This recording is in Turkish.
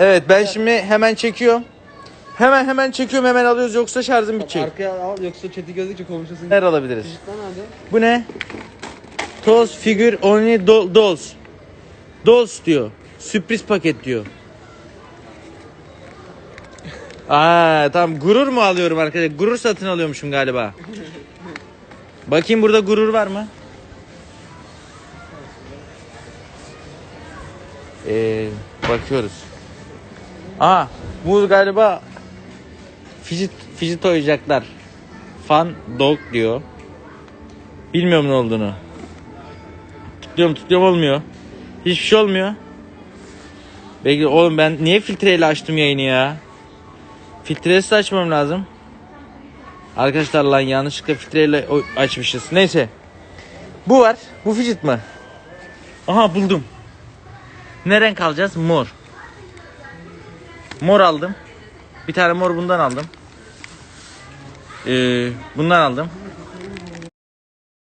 Evet ben şimdi hemen çekiyorum. Hemen hemen çekiyorum hemen alıyoruz yoksa şarjım bitecek. Arkaya al yoksa chat'i gördükçe konuşasın. Neler alabiliriz? Hadi. Bu ne? Toz figür only do- dolls. Dolls diyor. Sürpriz paket diyor. Aa tamam gurur mu alıyorum arkadaşlar? Gurur satın alıyormuşum galiba. Bakayım burada gurur var mı? Ee, bakıyoruz. Aa bu galiba fidget, fidget oyuncaklar. Fun dog diyor. Bilmiyorum ne olduğunu. Tıklıyorum tıklıyorum olmuyor. Hiçbir şey olmuyor. Belki oğlum ben niye filtreyle açtım yayını ya? Filtresiz açmam lazım. Arkadaşlar lan yanlışlıkla filtreyle açmışız. Neyse. Bu var. Bu fidget mi? Aha buldum. Ne renk alacağız? Mor. Mor aldım. Bir tane mor bundan aldım. Ee, bundan aldım.